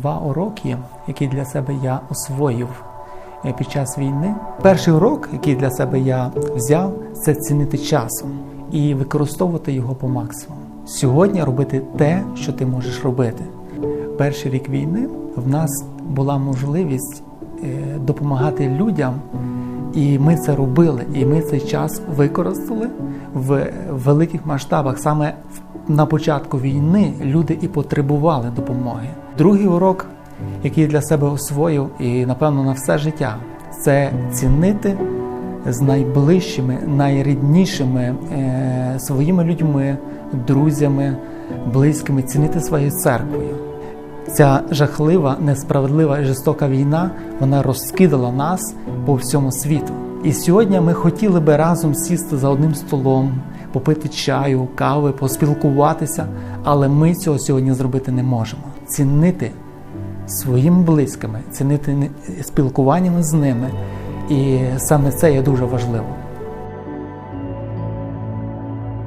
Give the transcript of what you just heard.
два уроки, які для себе я освоїв е, під час війни. Перший урок, який для себе я взяв, це цінити часом і використовувати його по максимуму. Сьогодні робити те, що ти можеш робити. Перший рік війни в нас була можливість е, допомагати людям, і ми це робили. І ми цей час використали в великих масштабах. Саме на початку війни люди і потребували допомоги. Другий урок, який для себе освоїв, і напевно на все життя, це цінити з найближчими, найріднішими е, своїми людьми, друзями, близькими, цінити своєю церквою. Ця жахлива, несправедлива і жорстока війна вона розкидала нас по всьому світу. І сьогодні ми хотіли би разом сісти за одним столом, попити чаю, кави, поспілкуватися, але ми цього сьогодні зробити не можемо. Цінити своїми близькими, цінити спілкуваннями з ними. І саме це є дуже важливо.